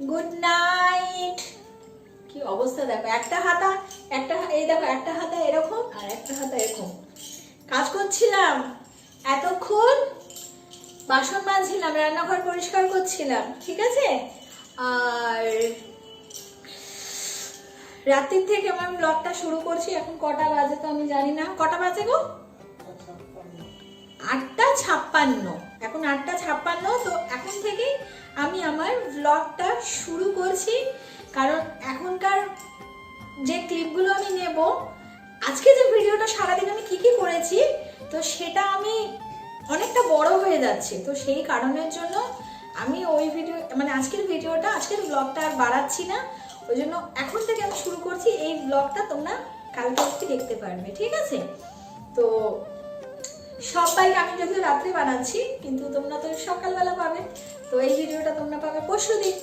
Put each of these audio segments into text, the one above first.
Good night কি অবস্থা দেখো একটা হাতা একটা এই দেখো একটা হাতা এরকম আর একটা হাতা এরকম। কাজ করছিলাম এতক্ষণ বাসন মাজছিলাম রান্নাঘর পরিষ্কার করছিলাম ঠিক আছে? আর রাত্রির থেকে আমার ব্লগটা শুরু করছি এখন কটা বাজে তো আমি জানি না। কটা বাজে গো? আটটা ছাপ্পান্ন। এখন আটটা ছাপ্পান্ন তো এখন থেকেই আমি আমার ব্লগটা শুরু করছি, কারণ এখনকার যে ক্লিপগুলো আমি নেব, আজকে যে ভিডিওটা সারাদিন আমি কি কি করেছি, তো সেটা আমি অনেকটা বড় হয়ে যাচ্ছে। তো সেই কারণের জন্য আমি ওই ভিডিও মানে আজকের ভিডিওটা, আজকের ব্লগটা আর বাড়াচ্ছি না। ওই জন্য এখন থেকে আমি শুরু করছি, এই ব্লগটা তোমরা কালকে দেখতে পারবে, ঠিক আছে? তো সবাইকে আমি যদিও রাত্রে বানাচ্ছি, কিন্তু তোমরা তো সকালবেলা পাবে। তো এই ভিডিওটা তোমরা পাবে পরশু দিন।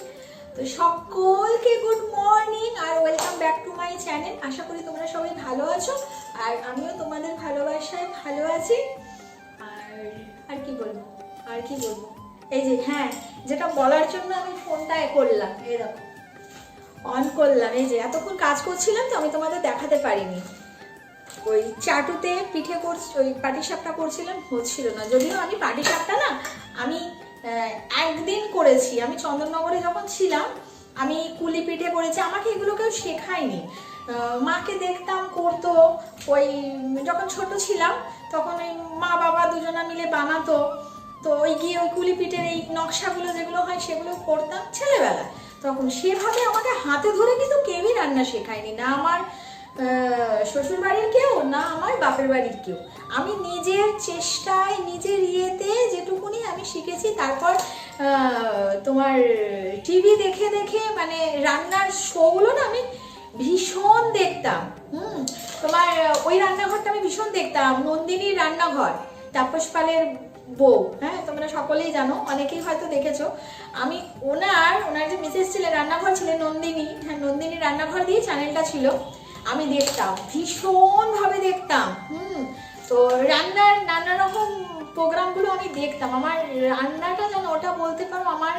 তো সকলকে good morning R welcome back to my channel আশা করি তোমরা সবাই ভালো আছো, আর আমিও তোমাদের ভালোবাসায় ভালো আছি। আর আর কি বলব? আর কি বলব? এই যে হ্যাঁ যেটা বলার জন্য আমি ফোনটা করলাম, এরকম। অন করলাম, এই যে, এতক্ষণ কাজ করছিলাম তো আমি তোমাদের দেখাতে পারিনি। ওই চাটুতে পিঠে করছি, ওই পাটিসাপটা করছিলাম, হচ্ছিল না। যদিও আমি পাটিসাপটা না, আমি একদিন করেছি। আমি চন্দননগরে যখন ছিলাম, আমি কুলি পিঠে করেছি। আমাকে এগুলো কেউ শেখায়নি। মাকে দেখতাম, করতো। ওই যখন ছোট ছিলাম, তখন ওই মা বাবা দুজনা মিলে বানাতো। তো ওই গিয়ে ওই কুলি পিঠের এই নকশাগুলো যেগুলো হয়, সেগুলো করতাম ছেলেবেলা তখন সেভাবে আমাকে হাতে ধরে কিন্তু কেউই রান্না শেখায়নি। না আমার শ্বশুর বাড়ির কেউ না আমার বাপের বাড়ির কেউ। আমি নিজের চেষ্টায়, নিজের ইয়েতে যেটুকুনি আমি শিখেছি, তারপর তোমার টিভি দেখে দেখে মানে রান্নার শোগুলো না আমি ভীষণ দেখতাম। হুম, তোমার ওই রান্নাঘরটা আমি ভীষণ দেখতাম, নন্দিনীর রান্নাঘর, তাপস পালের বউ। হ্যাঁ তোমরা সকলেই জানো, অনেকেই হয়তো দেখেছ। আমি ওনার ওনার যে মিসেস ছিলেন রান্নাঘর ছিলেন নন্দিনী। হ্যাঁ নন্দিনী রান্নাঘর দিয়ে চ্যানেলটা ছিল। আমি দেখতাম ভীষণ ভাবে দেখতাম, হুম। তো রান্নার নানা রকম প্রোগ্রামগুলো আমি দেখতাম। আমার রান্নাটা যেন ওটা বলতে পারো আমার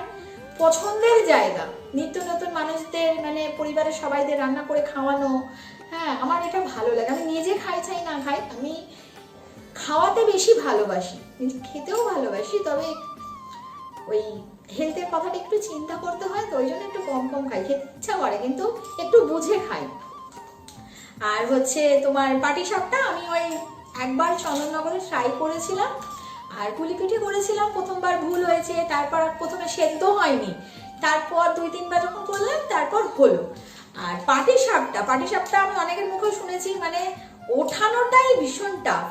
পছন্দের জায়গা। নিত্য নতুন মানুষদের মানে পরিবারের সবাইদের রান্না করে খাওয়ানো হ্যাঁ আমার এটা ভালো লাগে। আমি নিজে খাই চাই না খাই, আমি খাওয়াতে বেশি ভালোবাসি খেতেও ভালোবাসি, তবে ওই হেলথের কথাটা একটু চিন্তা করতে হয়, তো ওই জন্য একটু কম কম খাই। খেতে ইচ্ছা করে, কিন্তু একটু বুঝে খাই। আর হচ্ছে তোমার পাটি সাপটা আমি ওই একবার চন্দননগরে ট্রাই করেছিলাম, আর পুলি পিঠে করেছিলাম, প্রথমবার ভুল হয়েছে, তারপর প্রথমে সেদ্ধ হয়নি। তারপর দুই তিনবার যখন করলাম, তারপর হলো। আর পাটি সাপটা পাটি সাপটা আমি অনেকের মুখে শুনেছি মানে ওঠানোটাই ভীষণ টাফ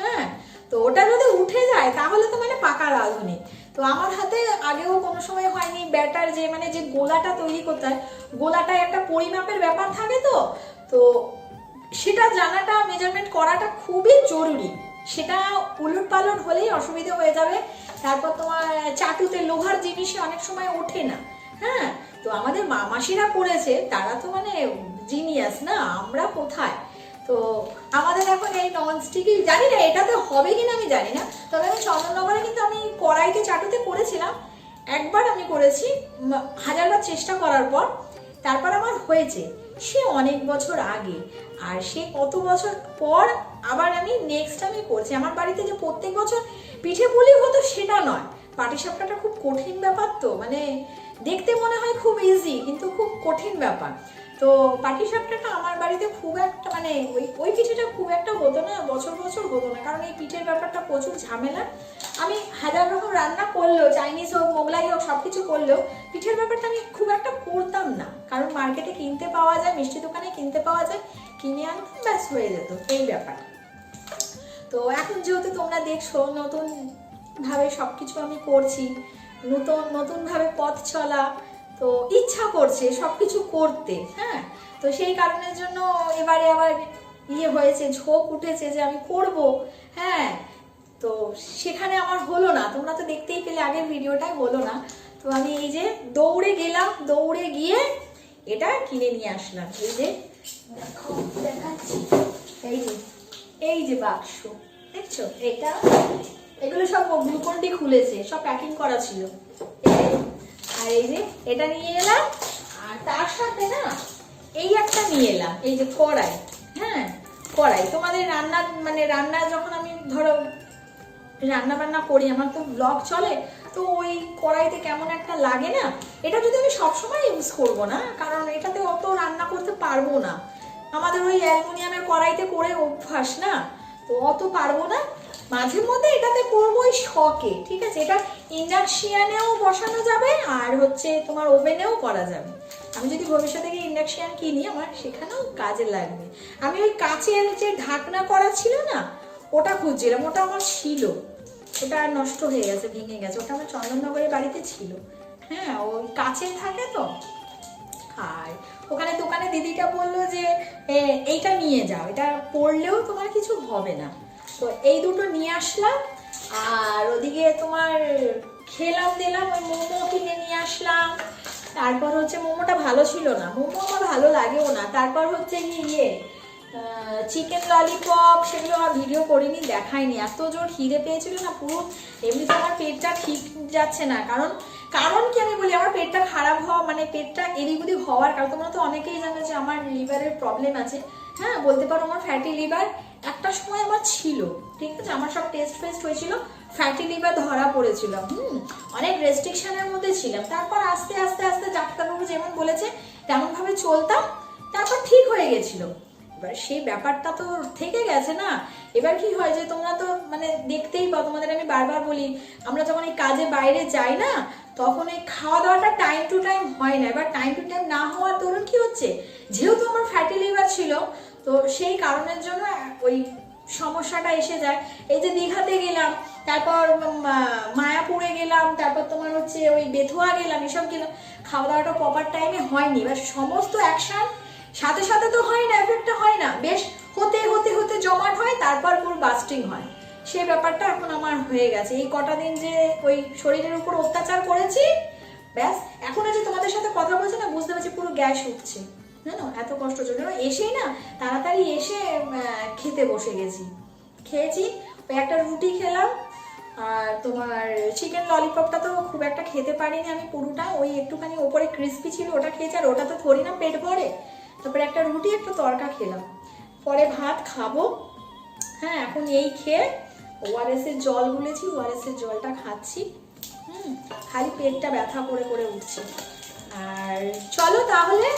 হ্যাঁ? তো ওটা যদি উঠে যায়, তাহলে তো মানে পাকা রাঁধুনি। তো আমার হাতে আগেও কোনো সময় হয়নি ব্যাটার যে মানে যে গোলাটা তৈরি করতে হয়, গোলাটায় একটা পরিমাপের ব্যাপার থাকে তো? তো সেটা জানাটা মেজারমেন্ট করাটা খুবই জরুরি। সেটা উলট পালট হলেই অসুবিধা হয়ে যাবে। তারপর তোমার চাটুতে লোহার জিনিসে অনেক সময় ওঠে না। হ্যাঁ? তো আমাদের মামাসিরা করেছে, তারা তো মানে জিনিয়াস না, আমরা কোথায়? তো আমাদের এখন এই ননস্টিকই জানি না এটাতে হবে কিনা আমি জানি না। তবে আমি চন্দননগরে কিন্তু আমি কড়াইতে চাটুতে করেছিলাম। একবার আমি করেছি হাজারবার চেষ্টা করার পর, তারপর আমার হয়েছে। সে অনেক বছর আগে। আর সে কত বছর পর আবার আমি নেক্সট আমি করছি। আমার বাড়িতে যে প্রত্যেক বছর পিঠে পুলি হতো সেটা নয়। পাটিসাপটাটা খুব কঠিন ব্যাপার তো মানে দেখতে মনে হয় খুব ইজি কিন্তু খুব কঠিন ব্যাপার। তো পাটিসাপটাটা আমার বাড়িতে খুব একটা মানে ওই ওই পিঠেটা খুব একটা হতো না, বছর বছর হতো না। কারণ এই পিঠের ব্যাপারটা প্রচুর ঝামেলা। আমি হাজার রকম রান্না করলেও চাইনিজ হোক, মোগলাই হোক সব কিছু করলেও, পিঠের ব্যাপারটা আমি খুব একটা করতাম না। কারণ মার্কেটে কিনতে পাওয়া যায়, মিষ্টি দোকানে কিনতে পাওয়া যায়, কিনে আনতাম ব্যাস হয়ে যেত এই ব্যাপার। তো এখন যেহেতু তোমরা দেখছ, নতুনভাবে সব কিছু আমি করছি, নতুন, নতুনভাবে পথ চলা তো ইচ্ছা করছে সব কিছু করতে হ্যাঁ? তো সেই কারণের জন্য এবারে আবার ইয়ে হয়েছে, ঝোঁক উঠেছে যে আমি করব হ্যাঁ? তো সেখানে আমার হলো না। তোমরা তো দেখতেই পেলে আগের ভিডিওটাই হলো না। তো আমি এই যে দৌড়ে গেলাম, দৌড়ে গিয়ে এটা কিনে নিয়ে আসলাম। এই যে দেখো এই যে এই যে বাক্স, দেখছ? এটা, এগুলো সব গ্লুকন্ডি খুলেছে, সব প্যাকিং করা ছিল। আর এই যে এটা নিয়ে এলাম, আর তার সাথে না এই একটা নিয়ে এলাম, এই যে কড়াই হ্যাঁ? কড়াই। তোমাদের রান্না মানে রান্না যখন আমি ধরো রান্না বান্না করি, আমার তো ব্লগ চলে, তো ওই কড়াইতে কেমন একটা লাগে না, এটা যদি আমি সবসময় ইউজ করব না, কারণ এটাতে অত রান্না করতে পারব না। আমাদের ওই অ্যালুমিনিয়ামের কড়াইতে করে অভ্যাস না, তো অত পারব না। মাঝে মধ্যে এটাতে করব ওই শখে, ঠিক আছে? এটা ইন্ডাকশিয়ানেও বসানো যাবে আর হচ্ছে তোমার ওভেনেও করা যাবে। আমি যদি ভবিষ্যতে গিয়ে ইন্ডাকশিয়ান কিনি, আমার সেখানেও কাজে লাগবে। আমি ওই কাঁচের যে ঢাকনা করা ছিল না, ওটা খুঁজছিলাম, ওটা আমার ছিল। ওটা আর নষ্ট হয়ে গেছে, ভেঙে গেছে। ওটা আমার চন্দননগরের বাড়িতে ছিল। হ্যাঁ ও কাচের থাকে তো? আর ওখানে দোকানে দিদিটা বলল যে এইটা নিয়ে যাও। এটা পড়লেও তোমার কিছু হবে না। তো এই দুটো নিয়ে আসলাম। আর ওদিকে তোমার খেলাম, দিলাম, ওই মোমো কিনে নিয়ে আসলাম। তারপর হচ্ছে মোমোটা ভালো ছিল না। মোমো আমার ভালো লাগেও না। তারপর হচ্ছে ইয়ে চিকেন ললিপপ সেগুলো আর ভিডিও করিনি, দেখাইনি। এত জোর খিদে পেয়েছিল না পুরো। এমনিতে আমার পেটটা ঠিক যাচ্ছে না। কারণ কারণ কি আমি বলি, আমার পেটটা খারাপ হওয়া মানে পেটটা এদিক ওদিক হওয়ার। কারণ তোমরা তো অনেকেই জানো যে আমার লিভারের প্রবলেম আছে। হ্যাঁ বলতে পারো আমার ফ্যাটি লিভার একটা সময় আমার ছিল, ঠিক আছে? আমার সব টেস্ট ফেস্ট হয়েছিল ফ্যাটি লিভার ধরা পড়েছিল হুম? অনেক রেস্ট্রিকশনের মধ্যে ছিলাম। তারপর আস্তে আস্তে আস্তে ডাক্তারবাবু যেমন বলেছে, তেমনভাবে চলতাম, তারপর ঠিক হয়ে গেছিল। এবার সেই ব্যাপারটা তো থেকে গেছে না। এবার কি হয় যে, তোমরা তো মানে দেখতেই পাও, তোমাদের আমি বারবার বলি, আমরা যখন এই কাজে বাইরে যাই না, তখন এই খাওয়া দাওয়াটা টাইম টু টাইম হয় না। এবার টাইম টু টাইম না হওয়ার দরুন কি হচ্ছে? যেহেতু আমার ফ্যাটি লিভার ছিল তো সেই কারণের জন্য ওই সমস্যাটা এসে যায়। এই যে দীঘাতে গেলাম, তারপর মায়াপুরে গেলাম, তারপর তোমার হচ্ছে ওই বেথুয়া গেলাম, এসব গেলাম। খাওয়া দাওয়াটা প্রপার টাইমে হয়নি। এবার সমস্ত অ্যাকশন সাথে সাথে তো হয় না এফেক্টটা হয় না। বেশ হতে হতে হতে জমাট হয়, তারপর পুরো বাস্টিং হয়। সেই ব্যাপারটা এখন আমার হয়ে গেছে। এই কটা দিন যে ওই শরীরের উপর অত্যাচার করেছি, ব্যাস। এখন যে তোমাদের সাথে কথা বলছি না, বুঝতে পারছি পুরো গ্যাস উঠছে। জানো এত কষ্ট হচ্ছে। জানো এসেই না, তাড়াতাড়ি এসে খেতে বসে গেছি। খেয়েছি, একটা রুটি খেলাম, আর তোমার চিকেন ললিপপটা তো খুব একটা খেতে পারিনি আমি পুরোটা, ওই একটুখানি ওপরে ক্রিস্পি ছিল, ওটা খেয়েছি, আর ওটা তো থরি না, পেট ভরে। তারপরে একটা রুটি, একটু তরকা খেলাম। পরে ভাত খাব। হ্যাঁ এখন এই খেয়ে ওআরএস এর জল গুলেছি ওআরএস এর জলটা খাচ্ছি। হুম, খালি পেটটা ব্যথা করে করে উঠছে। আর চলো তাহলে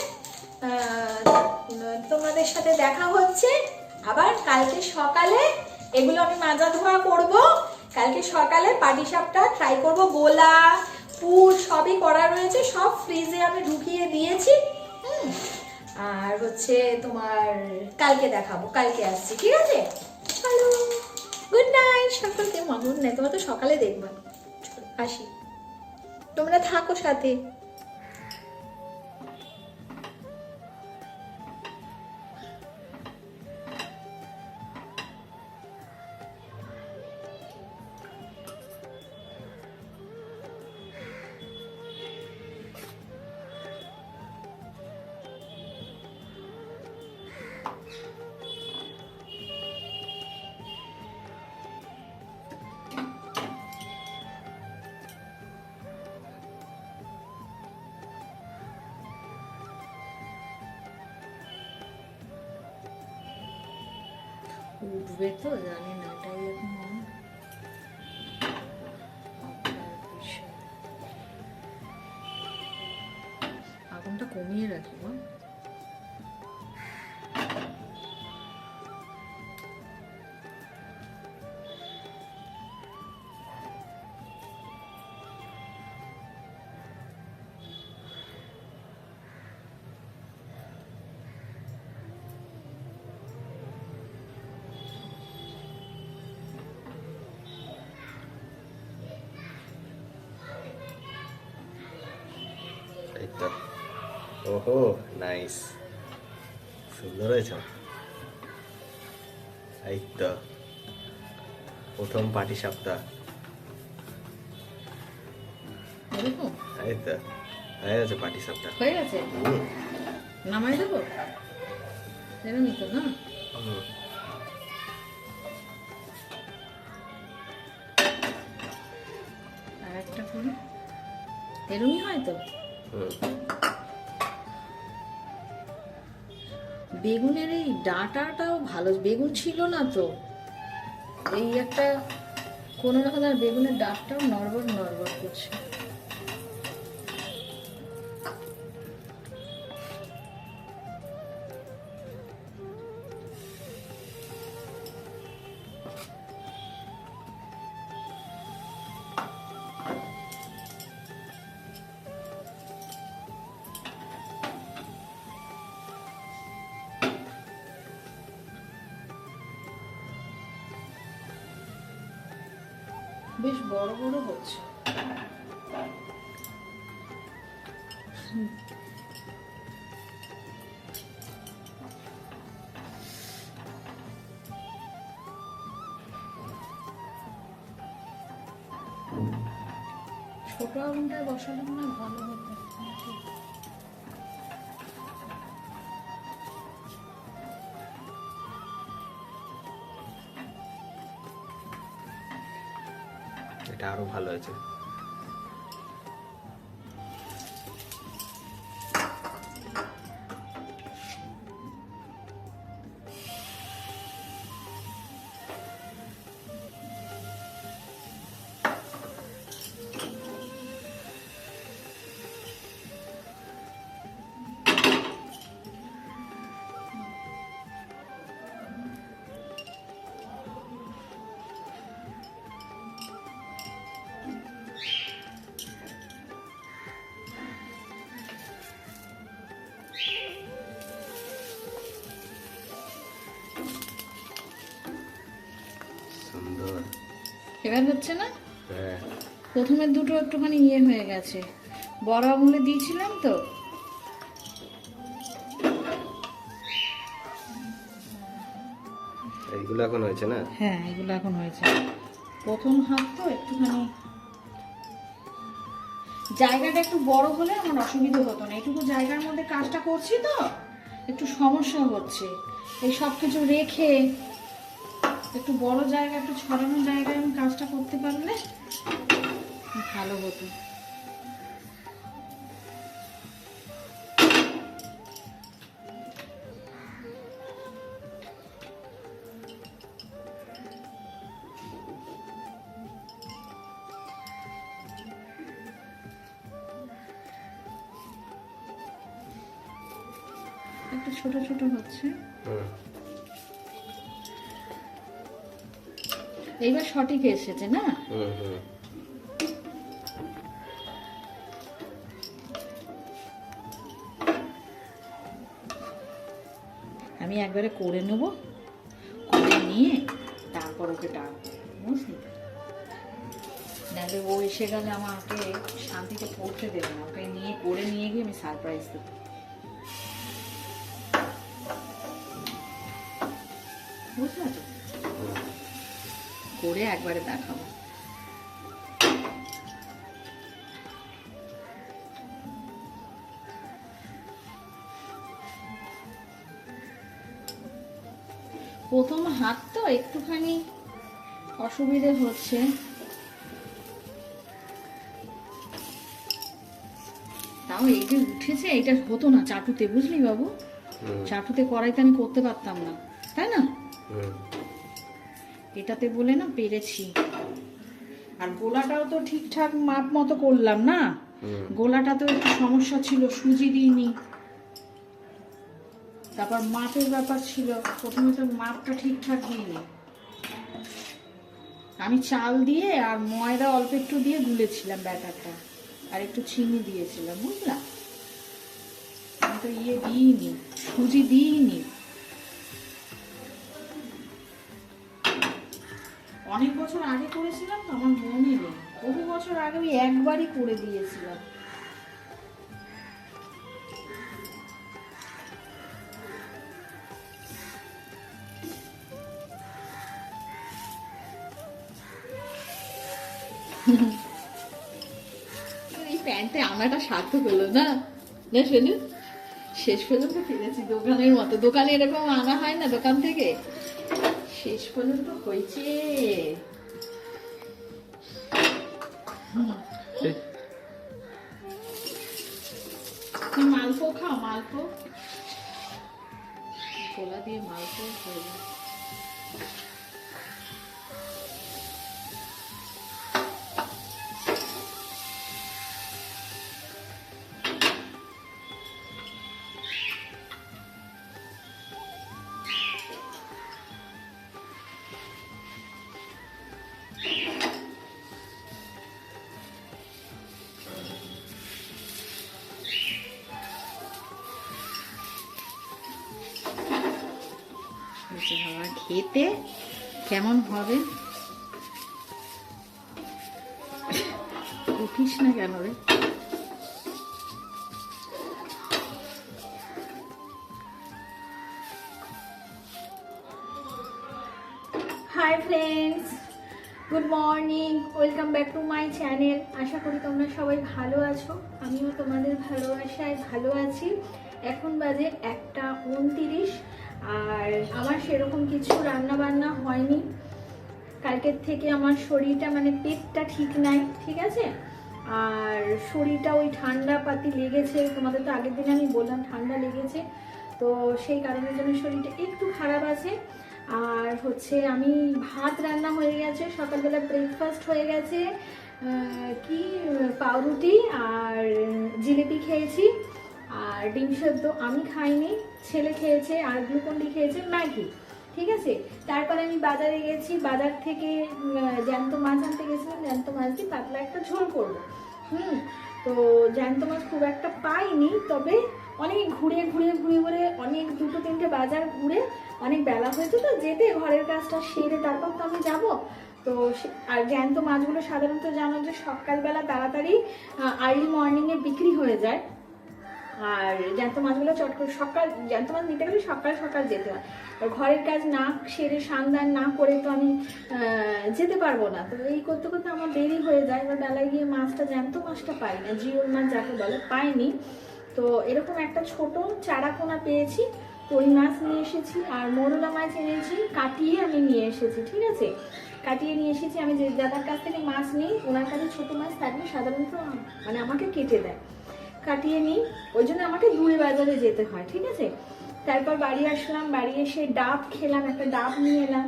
তোমাদের সাথে দেখা হচ্ছে। আবার কালকে সকালে এগুলো আমি মাজা ধোয়া করব। কালকে সকালে পাটিসাপটা ট্রাই করব। গোলা, পুর সবই করা রয়েছে, সব ফ্রিজে আমি ঢুকিয়ে দিয়েছি। আর হচ্ছে তোমার কালকে দেখাবো, কালকে আসছি, ঠিক আছে? হ্যালো গুড নাইট সকলকে মামুন নেই তোমরা তো সকালে দেখবা। আসি। তোমরা থাকো সাথে। উঠবে তো জানি ওহো নাইস সুন্দর হয়েছে। এই তো প্রথম পাটি সাপটা। এই তো হয়ে গেছে পাটি সাপটা। হয়ে গেছে? নামাই দেবো? এরকমই তো না? আর একটা করি এরমই হয় তো? হুম। বেগুনের এই ডাঁটাটাও ভালো, বেগুন ছিল না তো। এই একটা কোনো রকম বেগুনের ডাঁটটাও নড়বড় নড়বড় করছে। ছোট আগুনটায় বসালে মনে ভালো হতো। এটা আরও ভালো হয়েছে। এবার হচ্ছে না? হ্যাঁ। প্রথমে দুটো একটুখানি ইয়ে হয়ে গেছে। বড় আঙুলে দিয়েছিলাম তো। এইগুলো এখন হয়েছে না? হ্যাঁ এগুলো এখন হয়েছে। প্রথম হাত তো একটুখানি জায়গাটা একটু বড় হলে আমার অসুবিধা হতো না। এটুকু জায়গার মধ্যে কাজটা করছি তো একটু সমস্যা হচ্ছে। এই সব কিছু রেখে একটু বড় জায়গা একটু ছড়ানো জায়গায় আমি কাজটা করতে পারলে ভালো হতো। সঠিক এসেছে না? আমি একবারে করে নেব করে নিয়ে তারপর ওকে ডাকবো বুঝলি? নাহলে ও এসে গেলে আমাকে শান্তিতে পড়তে দেবে না ওকে নিয়ে করে নিয়ে গিয়ে আমি সারপ্রাইজ দেবো। বুঝলে? তো করে একবারে দেখাবো। প্রথম হাত তো একটুখানি অসুবিধে হচ্ছে। তাও এই যে উঠেছে এটা হতো না চাটুতে বুঝলি বাবু? চাটুতে কড়াইতে আমি করতে পারতাম না তাই না? হুম। এটাতে বলে না পেরেছি। আর গোলাটাও তো ঠিকঠাক মাপ মতো করলাম না? গোলাটা তো একটু সমস্যা ছিল সুজি দিইনি। তারপর মাপের ব্যাপার ছিল প্রথমে তো মাপটা ঠিকঠাক দিইনি আমি চাল দিয়ে আর ময়দা অল্প একটু দিয়ে গুলেছিলাম ব্যাটারটা আর একটু চিনি দিয়েছিলাম বুঝলাম আমি তো ইয়ে দিইনি সুজি দিইনি। বছর আগে করেছিলাম তো আমার মনে নেই বহু বছর আগে আমি একবারই করে দিয়েছিলাম। এই প্যান্টে আনাটা সার্থক হলো না? না শোনু, শেষ পর্যন্ত ফিরেছি দোকানের মতো। দোকানে এরকম আনা হয় না দোকান থেকে? শেষ পর্যন্ত হয়েছে। মালপো গোলা দিয়ে মালপো হয়ে যায় খেতে কেমন হবে? উঠিস না কেন রে? Hi friends good morning welcome back to my channel আশা করি তোমরা সবাই ভালো আছো। আমিও তোমাদের ভালোবাসায় ভালো আছি। এখন বাজে একটা উনতিরিশ। আর আমার সেরকম কিছু রান্না বান্না হয়নি। কালকের থেকে আমার শরীরটা মানে পেটটা ঠিক নাই, ঠিক আছে? আর শরীরটা ওই ঠান্ডা পাতি লেগেছে, তোমাদের তো আগের দিন আমি বললাম ঠান্ডা লেগেছে, তো সেই কারণের জন্য শরীরটা একটু খারাপ আছে। আর হচ্ছে আমি ভাত রান্না হয়ে গেছে, সকালবেলা ব্রেকফাস্ট হয়ে গেছে কি, পাউরুটি আর জিলিপি খেয়েছি। আর ডিম সেদ্ধ আমি খাইনি, ছেলে খেয়েছে, আর গ্লুকন্ডি খেয়েছে ম্যাগি, ঠিক আছে? তারপরে আমি বাজারে গেছি, বাজার থেকে জ্যান্ত মাছ আনতে গেছিলাম, জ্যান্ত মাছ দিয়ে পাতলা একটা ঝোল করব। হুম, তো জ্যান্ত মাছ খুব একটা পাইনি, তবে অনেক ঘুরে ঘুরে ঘুরে ঘুরে অনেক দুটো, তিনটে বাজার ঘুরে অনেক বেলা হয়েছে তো, যেতে ঘরের কাজটা সেরে তারপর তো আমি যাব। তো আর জ্যান্ত মাছগুলো সাধারণত জানো যে সকালবেলা তাড়াতাড়ি আর্লি মর্নিংয়ে বিক্রি হয়ে যায়। আর জ্যান্ত মাছগুলো চট করে সকাল, জ্যান্ত মাছ নিতে গেলে সকাল সকাল যেতে হয়। ঘরের কাজ না সেরে সান্দান না করে তো আমি যেতে পারব না। তো এই করতে করতে আমার দেরি হয়ে যায়, এবার বেলায় গিয়ে মাছটা, জ্যান্ত মাছটা পাই না, জিওল মাছ যাকে বলে, পাইনি। তো এরকম একটা ছোট চারাপোনা পেয়েছি তো ওই মাছ নিয়ে এসেছি, আর মোরলা মাছ এনেছি, কাটিয়ে আমি নিয়ে এসেছি, ঠিক আছে? কাটিয়ে নিয়ে এসেছি, আমি যে দাদার কাছ থেকে মাছ নিই, ওনার কাছে ছোট মাছ থাকলে সাধারণত মানে আমাকে কেটে দেয়। কাটিয়ে নিই। ওই জন্য আমাকে দূরে বাজারে যেতে হয়, ঠিক আছে? তারপর বাড়ি আসলাম, বাড়ি এসে ডাব খেলাম, একটা ডাব নিয়ে এলাম।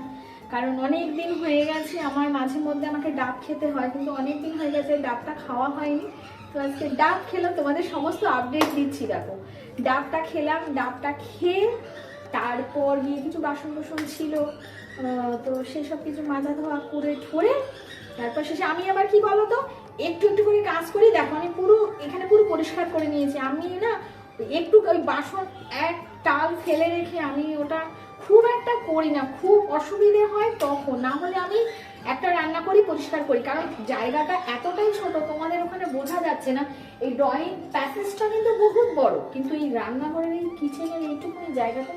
কারণ অনেক দিন হয়ে গেছে, আমার মাঝে মধ্যে আমাকে ডাব খেতে হয়, কিন্তু অনেক দিন হয়ে গেছে, ডাবটা খাওয়া হয়নি। তো আজকে ডাব খেলাম, তোমাদের সমস্ত আপডেট দিচ্ছি, দেখো। ডাবটা খেলাম, ডাবটা খেয়ে তারপর গিয়ে কিছু বাসন কোসন ছিল তো সেসব কিছু মাজা ধোয়া করে ঠোরে তারপর শেষে আমি আবার কি বলো তো একটু একটু করে কাজ করি দেখো, আমি পুরো, এখানে পুরো পরিষ্কার করে নিয়েছি। আমি না একটু ওই বাসন এক টাল ফেলে রেখে আমি ওটা খুব একটা করি না, খুব অসুবিধে হয় তখন। না হলে আমি একটা রান্না করি, পরিষ্কার করি। কারণ জায়গাটা এতটাই ছোট, তোমাদের ওখানে বোঝা যাচ্ছে না, এই ড্রয়িং প্যাসেজটা কিন্তু বহুত বড়। কিন্তু এই রান্নাঘরের এই কিচেনের এইটুকুনি জায়গাটা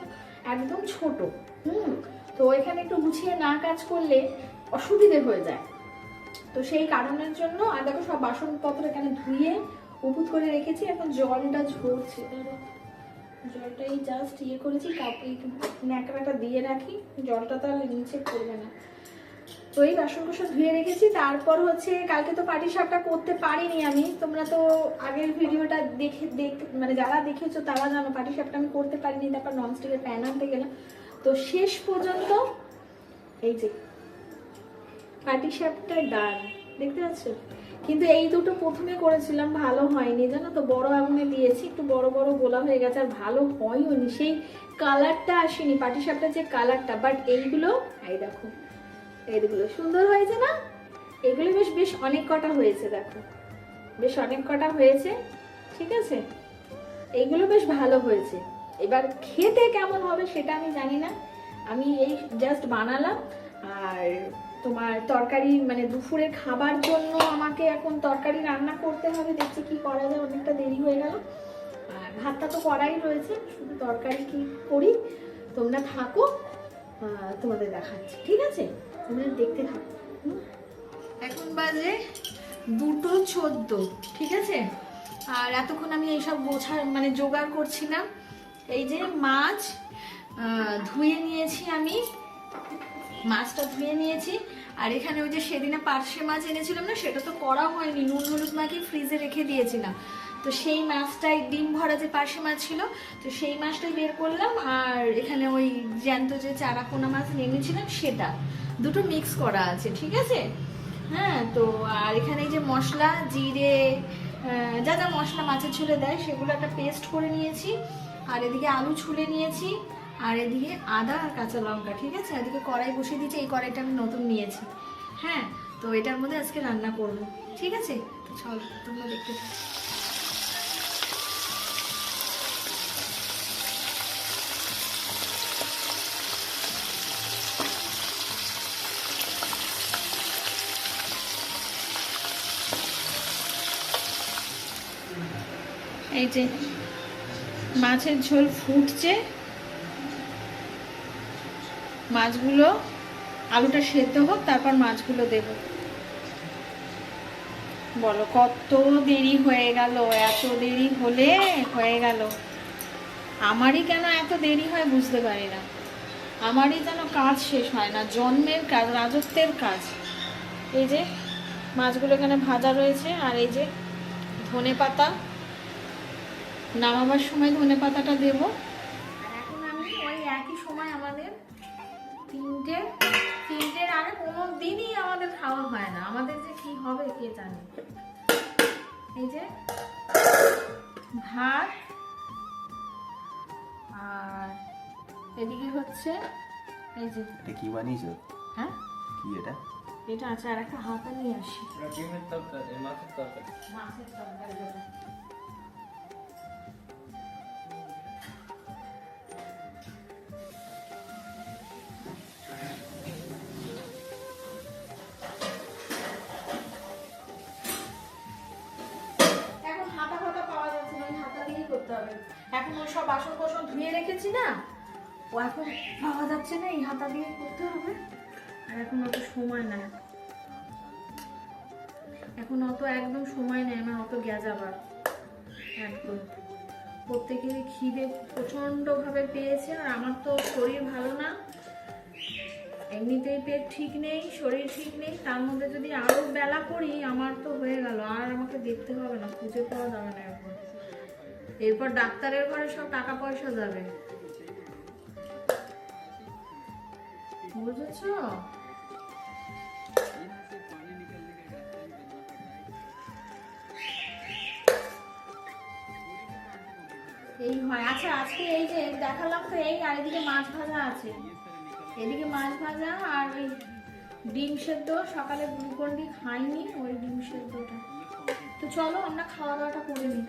একদম ছোট। হুম, তো এখানে একটু গুছিয়ে না কাজ করলে অসুবিধে হয়ে যায়। তো সেই কারণের জন্য, আর দেখো সব বাসনপত্র এখানে ধুয়ে উপুত করে রেখেছি, এখন জলটা ঝরছে। জলটা এই জাস্ট ইয়ে করেছি কাপ এই ন্যাকড়াটা দিয়ে রাখি, জলটা তাহলে নিচে পড়বে না। তো এই বাসন কোসন ধুয়ে রেখেছি, তারপর হচ্ছে কালকে তো পাটি সাপটা করতে পারিনি আমি, তোমরা তো আগের ভিডিওটা দেখে, দেখ মানে যারা দেখেছ তারা জানো, পাটি সাপটা আমি করতে পারিনি, তারপর ননস্টিকের প্যান আনতে গেলাম। তো শেষ পর্যন্ত, এই যে পাটি সাপটা ডাল, দেখতে পাচ্ছ? কিন্তু এই দুটো প্রথমে করেছিলাম, ভালো হয়নি। জানো তো, বড় আগুনে দিয়েছি, একটু বড় বড় গোলা হয়ে গেছে, আর ভালো হয়নি সেই কালারটা আসেনি, পাটি সাপটার যে কালারটা বাট এইগুলো, এই দেখো, এইগুলো সুন্দর হয়েছে না? এগুলো বেশ বেশ অনেক কটা হয়েছে, দেখো। বেশ অনেক কটা হয়েছে, ঠিক আছে? এইগুলো বেশ ভালো হয়েছে। এবার খেতে কেমন হবে সেটা আমি জানি না। আমি এই জাস্ট বানালাম, আর তোমার তরকারি মানে দুপুরের খাবার জন্য আমাকে এখন তরকারি রান্না করতে হবে। দেখছি কি করা যায়, অনেকটা দেরি হয়ে গেল। আর ভাতটা তো করাই রয়েছে, শুধু তরকারি কি করি, তোমরা থাকো তোমাদের দেখাচ্ছি, ঠিক আছে? তোমরা দেখতে থাকো? এখন বাজে দুটো চোদ্দ, ঠিক আছে? আর এতক্ষণ আমি এইসব গোছার মানে জোগাড় করছিলাম। এই যে মাছ ধুয়ে নিয়েছি আমি। মাছটা ধুয়ে নিয়েছি। আর এখানে ওই যে সেদিনে পার্শে মাছ এনেছিলাম না, সেটা তো করা হয়নি। নুন হলুদ মাখিয়ে ফ্রিজে রেখে দিয়েছিলাম। তো সেই মাছটাই, ডিম ভরা যে পার্শে মাছ ছিল, তো সেই মাছটাই বের করলাম। আর এখানে ওই জ্যান্ত যে চারাপোনা মাছ নেমেছিলাম, সেটা। দুটো মিক্স করা আছে, ঠিক আছে? হ্যাঁ তো আর এখানে যে মশলা, জিরে যা যা মশলা মাছের ছুলে দেয়, সেগুলো একটা পেস্ট করে নিয়েছি। আর এদিকে আলু ছুলে নিয়েছি। আর এদিকে আদা আর কাঁচা লঙ্কা, ঠিক আছে? এদিকে কড়াই বসিয়ে দিয়েছি, এই কড়াইটা আমি নতুন নিয়েছি। হ্যাঁ? তো এটার মধ্যে আজকে রান্না করব, ঠিক আছে? তো চল, তোমরা দেখতে এই যে মাছের ঝোল ফুটছে। মাছগুলো আলুটা সেদ্ধ হোক, তারপর মাছগুলো দেব। বলো, কত দেরি হয়ে গেল? এত দেরি হলে হয়ে গেল। আমারই কেন এত দেরি হয় বুঝতে পারি না। আমারই যেন কাজ শেষ হয় না, জন্মের কাজ, রাজত্বের কাজ। এই যে মাছগুলো এখানে ভাজা রয়েছে, আর এই যে ধনে পাতা, নামাবার সময় ধনে পাতাটা দেবো। আর এখন আমি ওই একই সময় আমাদের তিনটে তিনটের আগে কোনো দিনই আমাদের খাওয়া হয় না। আমাদের যে কি হবে কে জানে? এই যে ভাত আর এদিকে হচ্ছে এই যে এটা কি বানিয়েছো? হ্যাঁ? কি এটা? এটা আছে আর একটা হাতা নিয়ে আসি। ডিমের তরকারি মাছের তরকারি। মাছের তরকারি এখন ওই সব বাসন কোসন ধুয়ে রেখেছি না? ও এখন পাওয়া যাচ্ছে না, এই হাতা দিয়ে করতে হবে। আর এখন অত সময় নাই। এখন অত একদম সময় নেই আমার অত গ্যাজাবার। একদম। প্রত্যেকেরই খিদে প্রচণ্ডভাবে পেয়েছে, আর আমার তো শরীর ভালো না। এমনিতেই পেট ঠিক নেই, শরীর ঠিক নেই, তার মধ্যে যদি আরও বেলা করি, আমার তো হয়ে গেল। আর আমাকে দেখতে হবে না, খুঁজে পাওয়া যাবে না এরপর ডাক্তারের ঘরে সব টাকা পয়সা যাবে। বুঝেছ? এই হয়। আচ্ছা আজকে এই যে দেখালাম তো, এই আর এদিকে মাছ ভাজা আছে। এদিকে মাছ ভাজা আর ওই ডিম সেদ্ধ। সকালে গ্লুকন খাইনি, ওই ডিম সেদ্ধটা। তো চলো, আমরা খাওয়া দাওয়াটা করে নিই।